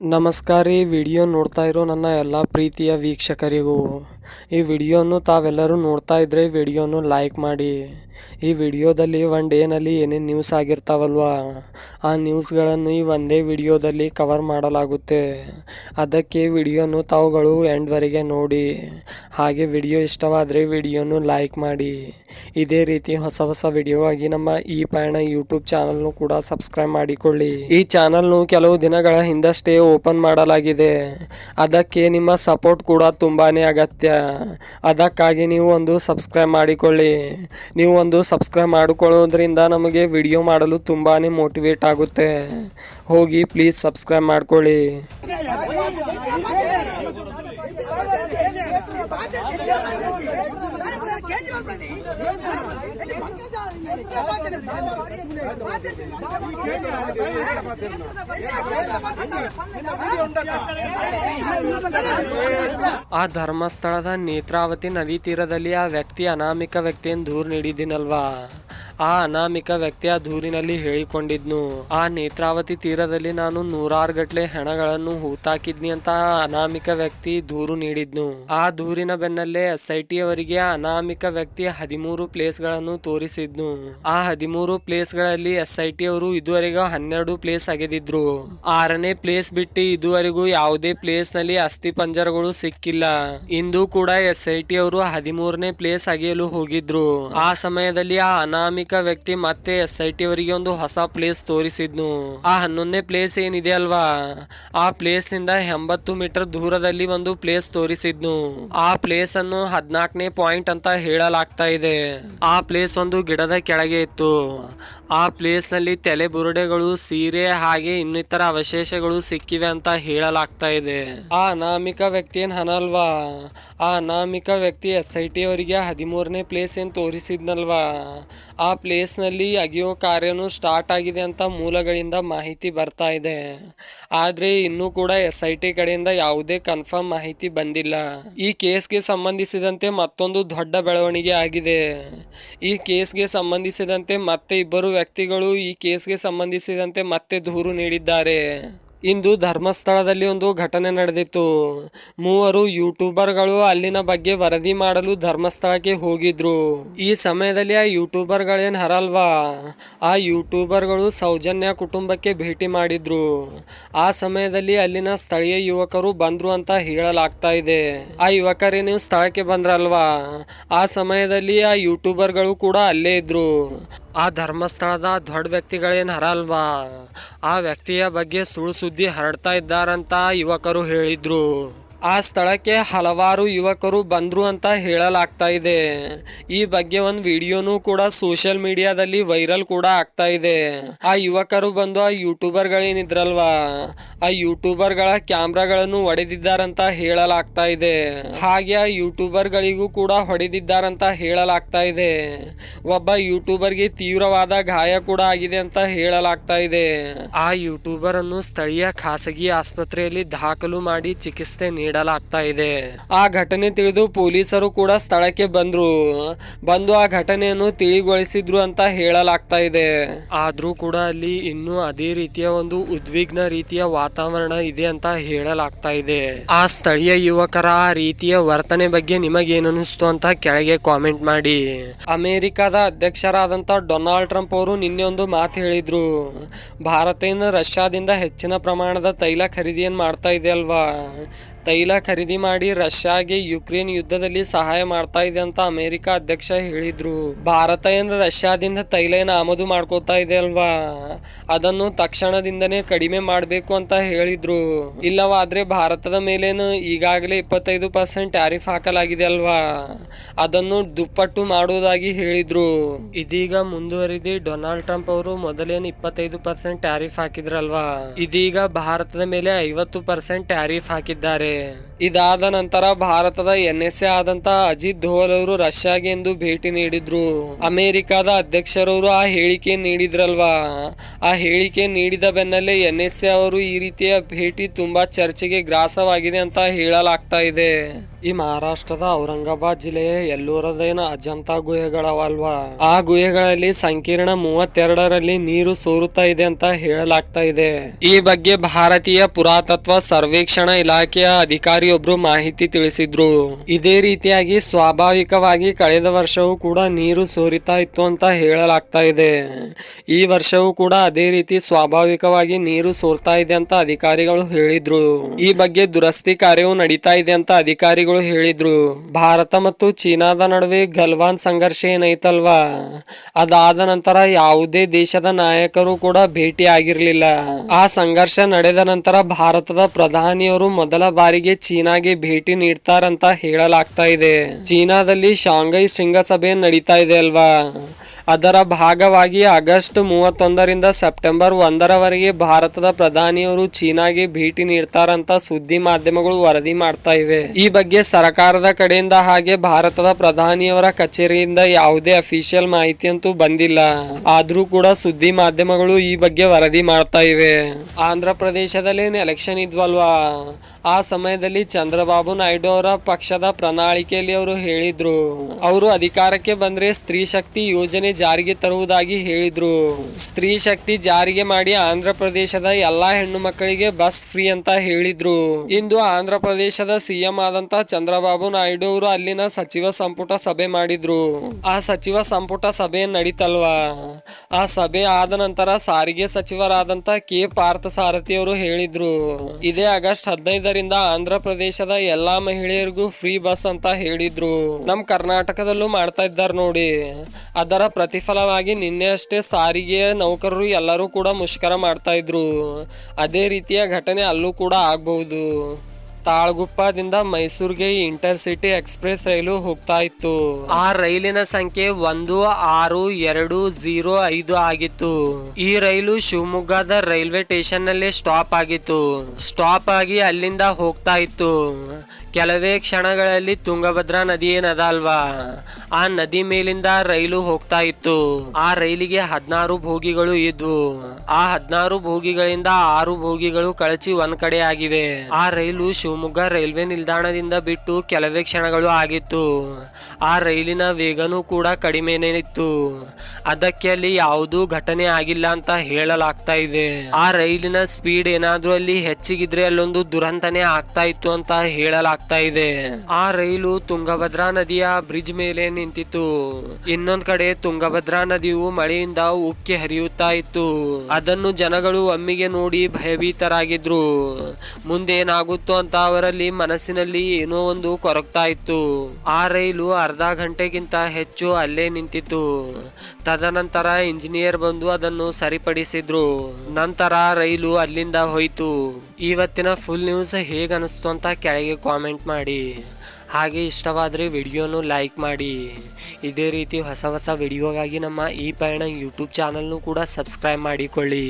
ನಮಸ್ಕಾರ. ಈ ವಿಡಿಯೋ ನೋಡ್ತಾ ಇರೋ ನನ್ನ ಎಲ್ಲ ಪ್ರೀತಿಯ ವೀಕ್ಷಕರಿಗೂ ಈ ವಿಡಿಯೋನು ತಾವೆಲ್ಲರೂ ನೋಡ್ತಾ ಇದ್ರೆ ವಿಡಿಯೋನು ಲೈಕ್ ಮಾಡಿ. ಈ ವಿಡಿಯೋದಲ್ಲಿ ಒನ್ ಡೇನಲ್ಲಿ ಏನೇನು ನ್ಯೂಸ್ ಆಗಿರ್ತಾವಲ್ವಾ? ಆ ನ್ಯೂಸ್ಗಳನ್ನು ಈ ಒಂದೇ ವಿಡಿಯೋದಲ್ಲಿ ಕವರ್ ಮಾಡಲಾಗುತ್ತೆ. ಅದಕ್ಕೆ ವಿಡಿಯೋನು ತಾವುಗಳು ಎಂಡ್ವರೆಗೆ ನೋಡಿ. ಹಾಗೆ ವಿಡಿಯೋ ಇಷ್ಟವಾದರೆ ವಿಡಿಯೋನು ಲೈಕ್ ಮಾಡಿ. ಇದೇ ರೀತಿ ಹೊಸ ಹೊಸ ವಿಡಿಯೋ ಆಗಿ ನಮ್ಮ ಈ ಪಯಣ ಯೂಟ್ಯೂಬ್ ಚಾನಲ್ನು ಕೂಡ ಸಬ್ಸ್ಕ್ರೈಬ್ ಮಾಡಿಕೊಳ್ಳಿ. ಈ ಚಾನಲ್ನು ಕೆಲವು ದಿನಗಳ ಹಿಂದಷ್ಟೇ ಓಪನ್ ಮಾಡಲಾಗಿದೆ. ಅದಕ್ಕೆ ನಿಮ್ಮ ಸಪೋರ್ಟ್ ಕೂಡ ತುಂಬಾನೇ ಅಗತ್ಯ. ಅದಕ್ಕಾಗಿ ನೀವು ಒಂದು ಸಬ್ಸ್ಕ್ರೈಬ್ ಮಾಡಿಕೊಳ್ಳಿ. ನೀವು ಒಂದು ಸಬ್ಸ್ಕ್ರೈಬ್ ಮಾಡಿಕೊಳ್ಳೋದ್ರಿಂದ ನಮಗೆ ವಿಡಿಯೋ ಮಾಡಲು ತುಂಬಾ ಮೋಟಿವೇಟ್ ಆಗುತ್ತೆ. ಹೋಗಿ ಪ್ಲೀಸ್ ಸಬ್ಸ್ಕ್ರೈಬ್ ಮಾಡ್ಕೊಳ್ಳಿ. ಆ ಧರ್ಮಸ್ಥಳದ ನೇತ್ರಾವತಿ ನದಿ ತೀರದಲ್ಲಿ ಆ ವ್ಯಕ್ತಿ ಅನಾಮಿಕ ವ್ಯಕ್ತಿಯನ್ನು ದೂರು ನೀಡಿದ್ದೀನಲ್ವಾ? ಆ ಅನಾಮಿಕ ವ್ಯಕ್ತಿ ಆ ದೂರಿನಲ್ಲಿ ಹೇಳಿಕೊಂಡಿದ್ನು. ಆ ನೇತ್ರಾವತಿ ತೀರದಲ್ಲಿ ನಾನು ನೂರಾರು ಗಟ್ಲೆ ಹೆಣಗಳನ್ನು ಹೂತಾಕಿದ್ನಿ ಅಂತ ಅನಾಮಿಕ ವ್ಯಕ್ತಿ ದೂರು ನೀಡಿದ್ನು. ಆ ದೂರಿನ ಬೆನ್ನಲ್ಲೇ ಎಸ್ ಐ ಟಿ ಅವರಿಗೆ ಆ ಅನಾಮಿಕ ವ್ಯಕ್ತಿ ಹದಿಮೂರು ಪ್ಲೇಸ್ಗಳನ್ನು ತೋರಿಸಿದ್ನು. ಆ ಹದಿಮೂರು ಪ್ಲೇಸ್ಗಳಲ್ಲಿ ಎಸ್ ಐ ಟಿ ಅವರು ಇದುವರೆಗೂ ಹನ್ನೆರಡು ಪ್ಲೇಸ್ ಅಗೆದಿದ್ರು. ಆರನೇ ಪ್ಲೇಸ್ ಬಿಟ್ಟು ಇದುವರೆಗೂ ಯಾವುದೇ ಪ್ಲೇಸ್ನಲ್ಲಿ ಅಸ್ಥಿ ಪಂಜರಗಳು ಸಿಕ್ಕಿಲ್ಲ. ಇಂದು ಕೂಡ ಎಸ್ ಐ ಟಿ ಅವರು ಹದಿಮೂರನೇ ಪ್ಲೇಸ್ ಅಗೆಯಲು ಹೋಗಿದ್ರು. ಆ ಸಮಯದಲ್ಲಿ ಆ ಅನಾಮಿಕ ವ್ಯಕ್ತಿ ಮತ್ತೆ ಎಸ್ ಐ ಟಿ ಅವರಿಗೆ ಒಂದು ಹೊಸ ಪ್ಲೇಸ್ ತೋರಿಸಿದ್ನು. ಆ ಹನ್ನೊಂದನೇ ಪ್ಲೇಸ್ ಏನಿದೆ ಅಲ್ವಾ? ಆ ಪ್ಲೇಸ್ನಿಂದ ಎಂಬತ್ತು ಮೀಟರ್ ದೂರದಲ್ಲಿ ಒಂದು ಪ್ಲೇಸ್ ತೋರಿಸಿದ್ನು. ಆ ಪ್ಲೇಸ್ ಅನ್ನು ಹದ್ನಾಲ್ಕನೇ ಪಾಯಿಂಟ್ ಅಂತ ಹೇಳಲಾಗ್ತಾ ಇದೆ. ಆ ಪ್ಲೇಸ್ ಒಂದು ಗಿಡದ ಕೆಳಗೆ ಇತ್ತು. ಆ ಪ್ಲೇಸ್ನಲ್ಲಿ ತಲೆ ಬುರುಡೆಗಳು ಸೀರೆ ಹಾಗೆ ಇನ್ನಿತರ ಅವಶೇಷಗಳು ಸಿಕ್ಕಿವೆ ಅಂತ ಹೇಳಲಾಗ್ತಾ ಇದೆ. ಆ ಅನಾಮಿಕ ವ್ಯಕ್ತಿ ಏನ್ ಹನಲ್ವಾ? ಆ ಅನಾಮಿಕ ವ್ಯಕ್ತಿ ಎಸ್ ಐ ಟಿ ಅವರಿಗೆ ಹದಿಮೂರನೇ ಪ್ಲೇಸ್ ಏನ್ ತೋರಿಸಿದ್ನಲ್ವಾ? ಆ ಪ್ಲೇಸ್ನಲ್ಲಿ ಅಗಿಯೋ ಕಾರ್ಯನು ಸ್ಟಾರ್ಟ್ ಆಗಿದೆ ಅಂತ ಮೂಲಗಳಿಂದ ಮಾಹಿತಿ ಬರ್ತಾ ಇದೆ. ಆದ್ರೆ ಇನ್ನೂ ಕೂಡ ಎಸ್ ಐ ಟಿ ಕಡೆಯಿಂದ ಯಾವುದೇ ಕನ್ಫರ್ಮ್ ಮಾಹಿತಿ ಬಂದಿಲ್ಲ. ಈ ಕೇಸ್ಗೆ ಸಂಬಂಧಿಸಿದಂತೆ ಮತ್ತೊಂದು ದೊಡ್ಡ ಬೆಳವಣಿಗೆ ಆಗಿದೆ. ಈ ಕೇಸ್ಗೆ ಸಂಬಂಧಿಸಿದಂತೆ ಮತ್ತೆ ಇಬ್ಬರು ವ್ಯಕ್ತಿಗಳು ಈ ಕೇಸ್ಗೆ ಸಂಬಂಧಿಸಿದಂತೆ ಮತ್ತೆ ದೂರು ನೀಡಿದ್ದಾರೆ. ಇಂದು ಧರ್ಮಸ್ಥಳದಲ್ಲಿ ಒಂದು ಘಟನೆ ನಡೆದಿತ್ತು. ಮೂವರು ಯೂಟ್ಯೂಬರ್ಗಳು ಅಲ್ಲಿನ ಬಗ್ಗೆ ವರದಿ ಮಾಡಲು ಧರ್ಮಸ್ಥಳಕ್ಕೆ ಹೋಗಿದ್ರು. ಈ ಸಮಯದಲ್ಲಿ ಆ ಯೂಟ್ಯೂಬರ್ಗಳೇನ್ ಹರಲ್ವಾ? ಆ ಯೂಟ್ಯೂಬರ್ಗಳು ಸೌಜನ್ಯ ಕುಟುಂಬಕ್ಕೆ ಭೇಟಿ ಮಾಡಿದ್ರು. ಆ ಸಮಯದಲ್ಲಿ ಅಲ್ಲಿನ ಸ್ಥಳೀಯ ಯುವಕರು ಬಂದ್ರು ಅಂತ ಹೇಳಲಾಗ್ತಾ ಇದೆ. ಆ ಯುವಕರೇನು ಸ್ಥಳಕ್ಕೆ ಬಂದ್ರಲ್ವಾ? ಆ ಸಮಯದಲ್ಲಿ ಆ ಯೂಟ್ಯೂಬರ್ಗಳು ಕೂಡ ಅಲ್ಲೇ ಇದ್ರು. ಆ ಧರ್ಮಸ್ಥಳದ ದೊಡ್ಡ ವ್ಯಕ್ತಿಗಳೇನು ಹರಲ್ವಾ? ಆ ವ್ಯಕ್ತಿಯ ಬಗ್ಗೆ ಸುಳ್ಳು ಸುದ್ದಿ ಹರಡ್ತಾ ಇದ್ದಾರಂತ ಯುವಕರು ಹೇಳಿದ್ರು. ಆ ಸ್ಥಳಕ್ಕೆ ಹಲವಾರು ಯುವಕರು ಬಂದರು ಅಂತ ಹೇಳಲಾಗ್ತಾ ಇದೆ. ಈ ಬಗ್ಗೆ ಒಂದು ವಿಡಿಯೋನು ಕೂಡ ಸೋಷಿಯಲ್ ಮೀಡಿಯಾದಲ್ಲಿ ವೈರಲ್ ಕೂಡ ಆಗ್ತಾ ಇದೆ. ಆ ಯುವಕರು ಬಂದು ಆ ಯೂಟ್ಯೂಬರ್ಗಳೇನಿದ್ರಲ್ವಾ? ಆ ಯೂಟ್ಯೂಬರ್ಗಳ ಕ್ಯಾಮ್ರಾಗಳನ್ನು ಹೊಡೆದಿದ್ದಾರಂತ ಹೇಳಲಾಗ್ತಾ ಇದೆ. ಹಾಗೆ ಆ ಯೂಟ್ಯೂಬರ್ಗಳಿಗೂ ಕೂಡ ಹೊಡೆದಿದ್ದಾರಂತ ಹೇಳಲಾಗ್ತಾ ಇದೆ. ಒಬ್ಬ ಯೂಟ್ಯೂಬರ್ಗೆ ತೀವ್ರವಾದ ಗಾಯ ಕೂಡ ಆಗಿದೆ ಅಂತ ಹೇಳಲಾಗ್ತಾ ಇದೆ. ಆ ಯೂಟ್ಯೂಬರ್ ಅನ್ನು ಸ್ಥಳೀಯ ಖಾಸಗಿ ಆಸ್ಪತ್ರೆಯಲ್ಲಿ ದಾಖಲು ಮಾಡಿ ಚಿಕಿತ್ಸೆ ನೀಡಲಾಗ್ತಾ ಇದೆ. ಆ ಘಟನೆ ತಿಳಿದು ಪೊಲೀಸರು ಕೂಡ ಸ್ಥಳಕ್ಕೆ ಬಂದ್ರು. ಬಂದು ಆ ಘಟನೆಯನ್ನು ತಿಳಿಗೊಳಿಸಿದ್ರು ಅಂತ ಹೇಳಲಾಗ್ತಾ ಇದೆ. ಆದ್ರೂ ಕೂಡ ಅಲ್ಲಿ ಇನ್ನೂ ಅದೇ ರೀತಿಯ ಒಂದು ಉದ್ವಿಗ್ನ ರೀತಿಯ ವಾತಾವರಣ ಇದೆ ಅಂತ ಹೇಳಲಾಗ್ತಾ ಇದೆ. ಆ ಸ್ಥಳೀಯ ಯುವಕರ ಆ ರೀತಿಯ ವರ್ತನೆ ಬಗ್ಗೆ ನಿಮಗೇನಿಸ್ತು ಅಂತ ಕೆಳಗೆ ಕಾಮೆಂಟ್ ಮಾಡಿ. ಅಮೆರಿಕದ ಅಧ್ಯಕ್ಷರಾದಂತ ಡೊನಾಲ್ಡ್ ಟ್ರಂಪ್ ಅವರು ನಿನ್ನೆ ಒಂದು ಮಾತು ಹೇಳಿದ್ರು. ಭಾರತದಿಂದ ರಷ್ಯಾದಿಂದ ಹೆಚ್ಚಿನ ಪ್ರಮಾಣದ ತೈಲ ಖರೀದಿಯನ್ನು ಮಾಡ್ತಾ ಇದೆ ಅಲ್ವಾ? ತೈಲ ಖರೀದಿ ಮಾಡಿ ರಷ್ಯಾಗೆ ಯುಕ್ರೇನ್ ಯುದ್ಧದಲ್ಲಿ ಸಹಾಯ ಮಾಡ್ತಾ ಇದೆ ಅಂತ ಅಮೆರಿಕ ಅಧ್ಯಕ್ಷ ಹೇಳಿದ್ರು. ಭಾರತ ಏನು ರಷ್ಯಾದಿಂದ ತೈಲ ಏನ ಆಮದು ಮಾಡ್ಕೋತಾ ಇದೆ ಅಲ್ವಾ? ಅದನ್ನು ತಕ್ಷಣದಿಂದನೇ ಕಡಿಮೆ ಮಾಡಬೇಕು ಅಂತ ಹೇಳಿದ್ರು. ಇಲ್ಲವಾದ್ರೆ ಭಾರತದ ಮೇಲೇನು ಈಗಾಗಲೇ ಇಪ್ಪತ್ತೈದು ಪರ್ಸೆಂಟ್ ಟ್ಯಾರಿಫ್ ಹಾಕಲಾಗಿದೆ ಅಲ್ವಾ? ಅದನ್ನು ದುಪ್ಪಟ್ಟು ಮಾಡುವುದಾಗಿ ಹೇಳಿದ್ರು. ಇದೀಗ ಮುಂದುವರಿದು ಡೊನಾಲ್ಡ್ ಟ್ರಂಪ್ ಅವರು ಮೊದಲೇನು ಇಪ್ಪತ್ತೈದು ಪರ್ಸೆಂಟ್ ಟ್ಯಾರಿಫ್ ಹಾಕಿದ್ರಲ್ವಾ? ಇದೀಗ ಭಾರತದ ಮೇಲೆ ಐವತ್ತು ಪರ್ಸೆಂಟ್ ಟ್ಯಾರಿಫ್ ಹಾಕಿದ್ದಾರೆ. ಇದಾದ ನಂತರ ಭಾರತದ ಎನ್ ಎಸ್ ಎ ಆದಂತ ಅಜಿತ್ ಧೋವಲ್ ಅವರು ರಷ್ಯಾಗೆ ಎಂದು ಭೇಟಿ ನೀಡಿದ್ರು. ಅಮೆರಿಕದ ಅಧ್ಯಕ್ಷರವರು ಆ ಹೇಳಿಕೆ ನೀಡಿದ್ರಲ್ವಾ? ಆ ಹೇಳಿಕೆ ನೀಡಿದ ಬೆನ್ನಲ್ಲೇ ಎನ್ ಎಸ್ ಅವರು ಈ ರೀತಿಯ ಭೇಟಿ ತುಂಬಾ ಚರ್ಚೆಗೆ ಗ್ರಾಸವಾಗಿದೆ ಅಂತ ಹೇಳಲಾಗ್ತಾ ಇದೆ. ಈ ಮಹಾರಾಷ್ಟ್ರದ ಔರಂಗಾಬಾದ್ ಜಿಲ್ಲೆಯ ಎಲ್ಲೂರದೇನ ಅಜಂತಾ ಗುಹೆಗಳವಲ್ವಾ? ಆ ಗುಹೆಗಳಲ್ಲಿ ಸಂಕೀರ್ಣ ಮೂವತ್ತೆರಡರಲ್ಲಿ ನೀರು ಸೋರುತ್ತಾ ಇದೆ ಅಂತ ಹೇಳಲಾಗ್ತಾ ಇದೆ. ಈ ಬಗ್ಗೆ ಭಾರತೀಯ ಪುರಾತತ್ವ ಸರ್ವೇಕ್ಷಣಾ ಇಲಾಖೆಯ ಅಧಿಕಾರಿಯೊಬ್ರು ಮಾಹಿತಿ ತಿಳಿಸಿದ್ರು. ಇದೇ ರೀತಿಯಾಗಿ ಸ್ವಾಭಾವಿಕವಾಗಿ ಕಳೆದ ವರ್ಷವೂ ಕೂಡ ನೀರು ಸೋರಿತಾ ಇತ್ತು ಅಂತ ಹೇಳಲಾಗ್ತಾ ಇದೆ. ಈ ವರ್ಷವೂ ಕೂಡ ಅದೇ ರೀತಿ ಸ್ವಾಭಾವಿಕವಾಗಿ ನೀರು ಸೋರ್ತಾ ಇದೆ ಅಂತ ಅಧಿಕಾರಿಗಳು ಹೇಳಿದ್ರು. ಈ ಬಗ್ಗೆ ದುರಸ್ತಿ ಕಾರ್ಯವು ನಡೀತಾ ಇದೆ ಅಂತ ಅಧಿಕಾರಿಗಳು ಹೇಳಿದ್ರು. ಭಾರತ ಮತ್ತು ಚೀನಾದ ನಡುವೆ ಗಲ್ವಾನ್ ಸಂಘರ್ಷ ಏನೈತಲ್ವಾ? ಅದಾದ ನಂತರ ಯಾವುದೇ ದೇಶದ ನಾಯಕರು ಕೂಡ ಭೇಟಿ ಆಗಿರ್ಲಿಲ್ಲ ಆ ಸಂಘರ್ಷ ನಡೆದ ನಂತರ ಭಾರತದ ಪ್ರಧಾನಿಯವರು ಮೊದಲ ಬಾರಿಗೆ ಚೀನಾಗೆ ಭೇಟಿ ನೀಡ್ತಾರಂತ ಹೇಳಲಾಗ್ತಾ ಇದೆ. ಚೀನಾದಲ್ಲಿ ಶಾಂಘೈ ಶೃಂಗಸಭೆ ನಡೀತಾ ಇದೆ ಅಲ್ವಾ? ಅದರ ಭಾಗವಾಗಿ ಆಗಸ್ಟ್ ಮೂವತ್ತೊಂದರಿಂದ ಸೆಪ್ಟೆಂಬರ್ ಒಂದರವರೆಗೆ ಭಾರತದ ಪ್ರಧಾನಿಯವರು ಚೀನಾಗೆ ಭೇಟಿ ನೀಡ್ತಾರಂತ ಸುದ್ದಿ ಮಾಧ್ಯಮಗಳು ವರದಿ ಮಾಡ್ತಾ ಇವೆ. ಈ ಬಗ್ಗೆ ಸರ್ಕಾರದ ಕಡೆಯಿಂದ ಹಾಗೆ ಭಾರತದ ಪ್ರಧಾನಿಯವರ ಕಚೇರಿಯಿಂದ ಯಾವುದೇ ಅಫಿಷಿಯಲ್ ಮಾಹಿತಿ ಅಂತೂ ಬಂದಿಲ್ಲ. ಆದ್ರೂ ಕೂಡ ಸುದ್ದಿ ಮಾಧ್ಯಮಗಳು ಈ ಬಗ್ಗೆ ವರದಿ ಮಾಡ್ತಾ ಇವೆ. ಆಂಧ್ರ ಪ್ರದೇಶದಲ್ಲಿ ಎಲೆಕ್ಷನ್ ಇದ್ವಲ್ವಾ? ಆ ಸಮಯದಲ್ಲಿ ಚಂದ್ರಬಾಬು ನಾಯ್ಡು ಅವರ ಪಕ್ಷದ ಪ್ರಣಾಳಿಕೆಯಲ್ಲಿ ಅವರು ಹೇಳಿದ್ರು. ಅವರು ಅಧಿಕಾರಕ್ಕೆ ಬಂದ್ರೆ ಸ್ತ್ರೀ ಶಕ್ತಿ ಯೋಜನೆ ಜಾರಿಗೆ ತರುವುದಾಗಿ ಹೇಳಿದ್ರು. ಸ್ತ್ರೀ ಶಕ್ತಿ ಜಾರಿಗೆ ಮಾಡಿ ಆಂಧ್ರ ಪ್ರದೇಶದ ಎಲ್ಲಾ ಹೆಣ್ಣು ಮಕ್ಕಳಿಗೆ ಬಸ್ ಫ್ರೀ ಅಂತ ಹೇಳಿದ್ರು. ಇಂದು ಆಂಧ್ರ ಪ್ರದೇಶದ ಸಿಎಂ ಆದಂತ ಚಂದ್ರಬಾಬು ನಾಯ್ಡು ಅವರು ಅಲ್ಲಿನ ಸಚಿವ ಸಂಪುಟ ಸಭೆ ಮಾಡಿದ್ರು. ಆ ಸಚಿವ ಸಂಪುಟ ಸಭೆ ನಡೀತಲ್ವಾ? ಆ ಸಭೆ ಆದ ನಂತರ ಸಾರಿಗೆ ಸಚಿವರಾದಂತ ಕೆ ಪಾರ್ಥ ಸಾರಥಿ ಅವರು ಹೇಳಿದ್ರು. ಇದೇ ಆಗಸ್ಟ್ ಹದಿನೈದರಿಂದ ಆಂಧ್ರ ಪ್ರದೇಶದ ಎಲ್ಲಾ ಮಹಿಳೆಯರಿಗೂ ಫ್ರೀ ಬಸ್ ಅಂತ ಹೇಳಿದ್ರು. ನಮ್ ಕರ್ನಾಟಕದಲ್ಲೂ ಮಾಡ್ತಾ ಇದ್ದಾರೆ ನೋಡಿ. ಅದರ ಪ್ರತಿಫಲವಾಗಿ ನಿನ್ನೆ ಅಷ್ಟೇ ಸಾರಿಗೆಯ ನೌಕರರು ಎಲ್ಲರೂ ಕೂಡ ಮುಷ್ಕರ ಮಾಡ್ತಾ ಇದ್ರು. ಅದೇ ರೀತಿಯ ಘಟನೆ ಅಲ್ಲೂ ಕೂಡ ಆಗಬಹುದು. ತಾಳ್ಗುಪ್ಪದಿಂದ ಮೈಸೂರಿಗೆ ಇಂಟರ್ಸಿಟಿ ಎಕ್ಸ್ಪ್ರೆಸ್ ರೈಲು ಹೋಗ್ತಾ ಇತ್ತು. ಆ ರೈಲಿನ ಸಂಖ್ಯೆ ಒಂದು, ಆರು, ಎರಡು, ಜೀರೋ, ಐದು ಆಗಿತ್ತು. ಈ ರೈಲು ಶಿವಮೊಗ್ಗದ ರೈಲ್ವೆ ಸ್ಟೇಷನ್ನಲ್ಲಿ ಸ್ಟಾಪ್ ಆಗಿತ್ತು. ಸ್ಟಾಪ್ ಆಗಿ ಅಲ್ಲಿಂದ ಹೋಗ್ತಾ ಇತ್ತು. ಕೆಲವೇ ಕ್ಷಣಗಳಲ್ಲಿ ತುಂಗಭದ್ರಾ ನದಿ ಏನದ ಅಲ್ವಾ ಆ ನದಿ ಮೇಲಿಂದ ರೈಲು ಹೋಗ್ತಾ ಇತ್ತು. ಆ ರೈಲಿಗೆ ಹದಿನಾರು ಭೋಗಿಗಳು ಇದ್ವು. ಆ ಹದಿನಾರು ಬೋಗಿಗಳಿಂದ ಆರು ಬೋಗಿಗಳು ಕಳಚಿ ಒಂದ್ ಕಡೆ ಆಗಿವೆ. ಆ ರೈಲು ಶಿವಮೊಗ್ಗ ರೈಲ್ವೆ ನಿಲ್ದಾಣದಿಂದ ಬಿಟ್ಟು ಕೆಲವೇ ಕ್ಷಣಗಳು ಆಗಿತ್ತು. ಆ ರೈಲಿನ ವೇಗನೂ ಕೂಡ ಕಡಿಮೆನೇ ಇತ್ತು. ಅದಕ್ಕೆ ಅಲ್ಲಿ ಯಾವುದೂ ಘಟನೆ ಆಗಿಲ್ಲ ಅಂತ ಹೇಳಲಾಗ್ತಾ ಇದೆ. ಆ ರೈಲಿನ ಸ್ಪೀಡ್ ಏನಾದ್ರೂ ಅಲ್ಲಿ ಹೆಚ್ಚಿಗಿದ್ರೆ ಅಲ್ಲೊಂದು ದುರಂತನೇ ಆಗ್ತಾ ಇತ್ತು ಅಂತ ಹೇಳಲಾಗ್ತಾ ಇದೆ. ಆ ರೈಲು ತುಂಗಭದ್ರಾ ನದಿಯ ಬ್ರಿಡ್ಜ್ ಮೇಲೆ ನಿಂತಿತ್ತು. ಇನ್ನೊಂದ್ ಕಡೆ ತುಂಗಭದ್ರಾ ನದಿಯು ಮಳೆಯಿಂದ ಉಕ್ಕಿ ಹರಿಯುತ್ತಾ ಇತ್ತು. ಅದನ್ನು ಜನಗಳು ಒಮ್ಮಿಗೆ ನೋಡಿ ಭಯಭೀತರಾಗಿದ್ರು. ಮುಂದೇನಾಗುತ್ತೋ ಅಂತ ಅವರಲ್ಲಿ ಮನಸ್ಸಿನಲ್ಲಿ ಏನೋ ಒಂದು ಕೊರಗ್ತಾ ಇತ್ತು ಆ ರೈಲು ಅರ್ಧ ಗಂಟೆಗಿಂತ ಹೆಚ್ಚು ಅಲ್ಲೇ ನಿಂತಿತ್ತು. ತದನಂತರ ಇಂಜಿನಿಯರ್ ಬಂದು ಅದನ್ನು ಸರಿಪಡಿಸಿದ್ರು. ನಂತರ ರೈಲು ಅಲ್ಲಿಂದ ಹೋಯ್ತು. ಇವತ್ತಿನ ಫುಲ್ ನ್ಯೂಸ್ ಹೇಗೆ ಅನಿಸ್ತು ಅಂತ ಕೆಳಗೆ ಕಾಮೆಂಟ್ ಮಾಡಿ. ಹಾಗೆ ಇಷ್ಟವಾದರೆ ವಿಡಿಯೋನು ಲೈಕ್ ಮಾಡಿ. ಇದೇ ರೀತಿ ಹೊಸ ಹೊಸ ವಿಡಿಯೋಗಾಗಿ ನಮ್ಮ ಈ ಪಯಣ ಯೂಟ್ಯೂಬ್ ಚಾನಲ್ನು ಕೂಡ ಸಬ್ಸ್ಕ್ರೈಬ್ ಮಾಡಿಕೊಳ್ಳಿ.